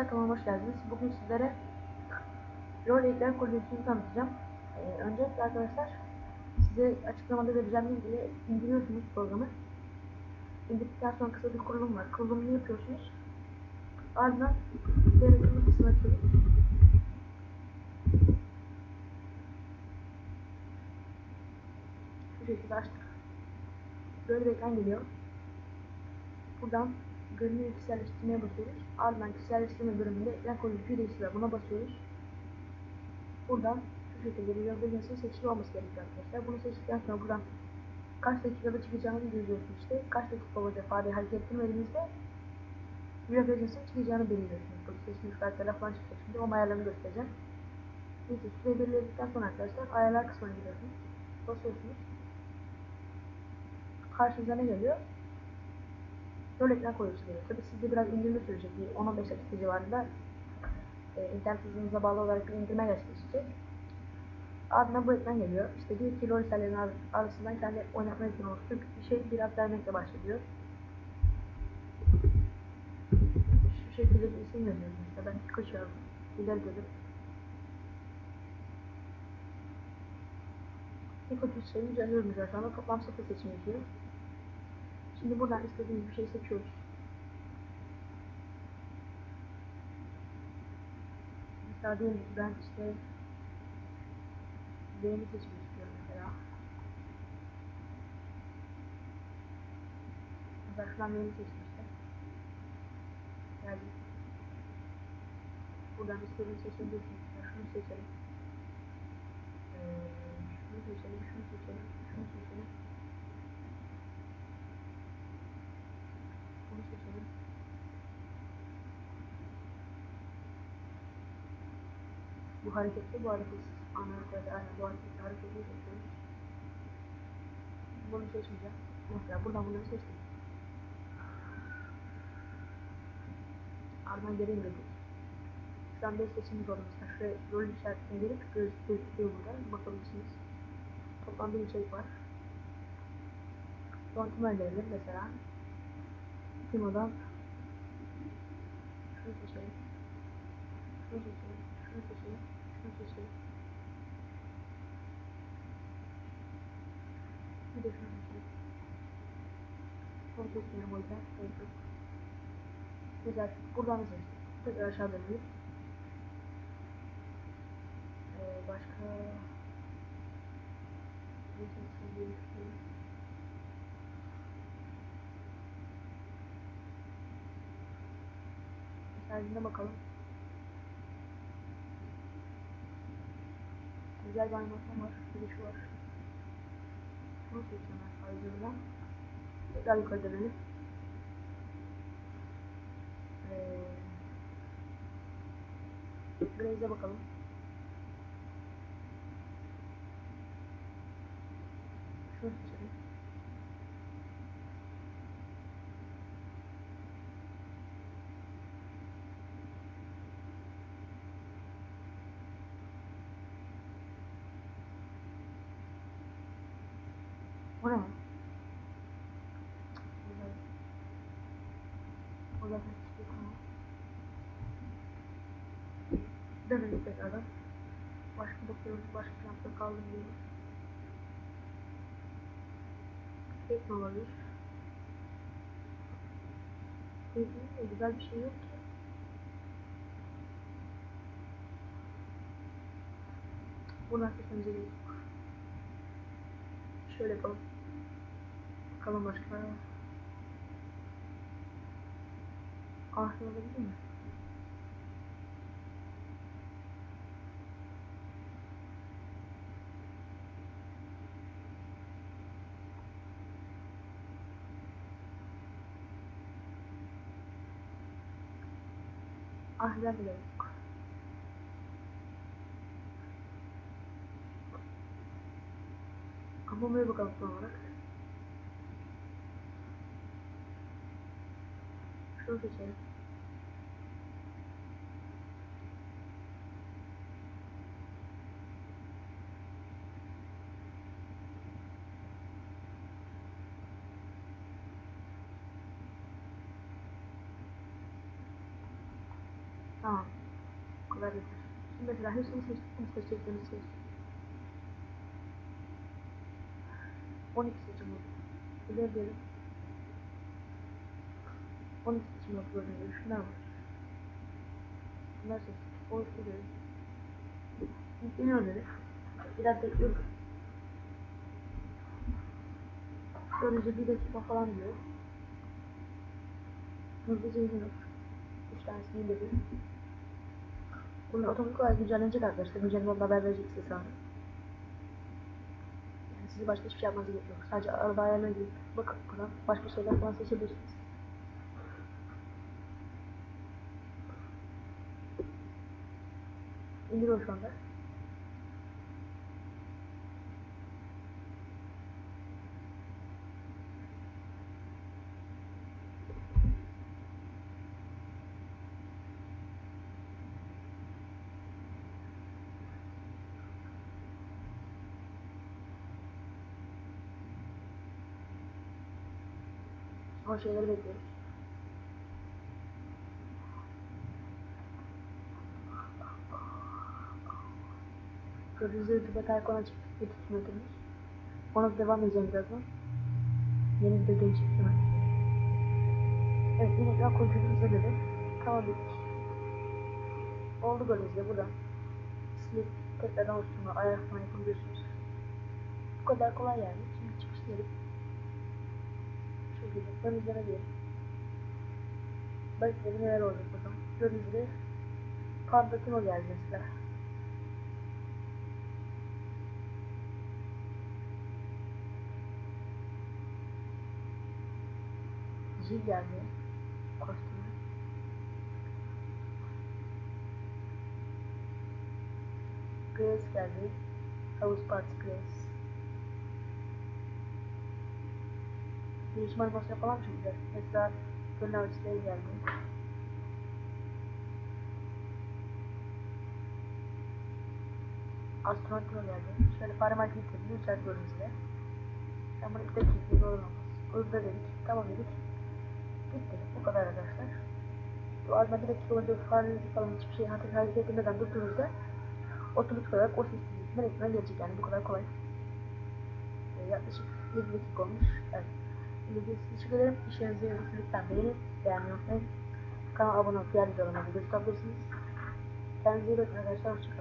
Arkadaşlar kanalıma hoş geldiniz. Bugün sizlere rol ekler kodüsünü tanıtacağım. Ee, öncelikle arkadaşlar size açıklamada vereceğim linkle indiriyorsunuz programı. İndirdikten sonra kısa bir kurulum var. Kurulumunu yapıyorsunuz. Ardından denetim kısmını açıyoruz. Şu şekilde açtık. Böyle bir ekran geliyor. Buradan görünümü kişiselleştirmeye basıyoruz. Ardından kişiselleştirme bölümünde ekran koruyucuyu değiştir. Buna basıyoruz. Buradan şu şekilde bir yazılımcısının seçili olması gerekiyor arkadaşlar. Bunu seçtikten sonra buradan kaç dakikada çıkacağını görüyorsunuz işte. Kaç dakika olacak fare hareket ettirmediğinizde Real Agency'nin çıkacağını belirliyorsunuz. Bu seçilmiş kartlara falan çıkacak. Şimdi o ayarlarını göstereceğim. Neyse süreyi belirledikten sonra arkadaşlar ayarlar kısmına giriyorsunuz. Basıyorsunuz. Karşınıza ne geliyor? Rol ekran koruyucusu geliyor. Tabi sizde biraz indirme sürecek. Bir 10-15 dakika civarında e, internet hızınıza bağlı olarak bir indirme gerçekleşecek. Ardından bu ekran geliyor. İşte diyor ki rol serlerinin ar arasından kendi oynatma ekranı oluşturup bir şey biraz vermekle başlıyor. Şu şekilde bir isim yazıyoruz işte. Ben Pikachu yazdım. Güzel dedim. Pikachu seçeneğini yazıyorum zaten. Toplam 0 seçim yapıyor. Şimdi buradan istediğimiz bir şey seçiyoruz. Mesela diyelim ki ben işte Z'ni seçmek istiyorum mesela. Mesela şuradan Z'ni seçmiştim. Buradan istediğimi seçebilirsiniz. Mesela şunu seçelim. Ee, şunu seçelim, şunu seçelim, şunu seçelim. Bunu seçelim. Bu hareketli, bu hareketsiz. Anlatıda aynen bu hareketli hareketli seçiyoruz. Bunu seçmeyeceğim. Mesela buradan bunları seçtim. Ardından geri indirdik. Şu an 5 seçimimiz oldu. Mesela şuraya rol işaretine gelip göz, gözüküyor burada. Bakabilirsiniz. Toplam bir içerik var. Kontrol edelim mesela. Timo'dan şunu seçelim. Şunu seçelim. Şunu seçelim. Bir de. Son seçmeyelim o yüzden. Evet, yok. Güzel. Buradan da seçtik. Tekrar aşağı dönüyoruz. Ee, başka ne seçsem diye düşünüyorum. Mesajına bakalım. Güzel bir animasyon var. Şu var. Bunu seçeceğim ben sadece Tekrar yukarı dönelim. Ee, Graze'e bakalım. Şunu seçelim. O ne? Güzel. O zaten hiçbir konu. Dönelim tekrardan. Başka bakıyoruz, başka kampta kaldım diyoruz. Tek olabilir? Kesinlikle güzel bir şey yok ki. Buradan seçmemize gerek yok. Şöyle yapalım. Bakalım başka. Ahsen olabilir mi? Ahsen bile yok. Ama bakalım son olarak. Seçelim. Tamam. Bu kadar yeter. Şimdi mesela hepsini seçtik. Bunu seçeceklerimizi seçtik. 12 seçim oldu. İleri. 12 seçim oldu gördüğünüz gibi. Şunlar var. Bunlar seçtik. Oluşturuyoruz. Yükleniyor dedi. Biraz bekliyoruz. Böylece bir dakika falan diyor. Hızlıca iniyoruz. 3 tanesini indirdim. Bunlar otomatik olarak güncellenecek arkadaşlar. Güncelleme haber verecek size sonra. Yani sizi başka hiçbir şey yapmanıza gerek yok. Sadece araba ayarına girip bakıp buradan başka şeyler falan seçebilirsiniz. İndiriyor şu anda. O şeyleri bekliyoruz. Gördüğünüz gibi Tibet Aykon'a çıktık. Bir tutmadığımız. Ona devam edeceğim birazdan. Yeni bir gelecek hemen. Evet ekran kontrolümüzde dedi. Tamam dedik. Oldu gördüğünüz gibi burada. Silip tekrardan oluşturma, ayar falan yapabiliyorsunuz. Bu kadar kolay yani. Şimdi çıkış diyelim. Şöyle ben üzerine diyelim. Belki neler olacak bakalım. Gördüğünüz gibi Panda Timo geldi mesela. Jill geldi. Kostümü. Grace geldi. House Party Grace. Değişim animasyonu falan çok güzel. Mesela Gönül Avcıları geldi. Astronotuma geldi. Şöyle parmak getirdim. Uçak bölümümüzde. Ben bunu ilk doğru olmaz. Uyumda dedik. Tamam dedik. Gitti. Bu kadar arkadaşlar. Bu arada bir dakika boyunca farenizi falan hiçbir şey hareket, hareket etmeden durduğunuzda otomatik olarak o ses dizisinden ekrana gelecek yani bu kadar kolay. Ee, yaklaşık 7 dakika olmuş. Evet. İlginiz teşekkür ederim. İşlerinizi yorumlarınızı lütfen beğenin. Beğenmeyi unutmayın. Kanala abone olup diğer videolarıma da göz atabilirsiniz. Kendinize iyi bakın arkadaşlar. Hoşçakalın.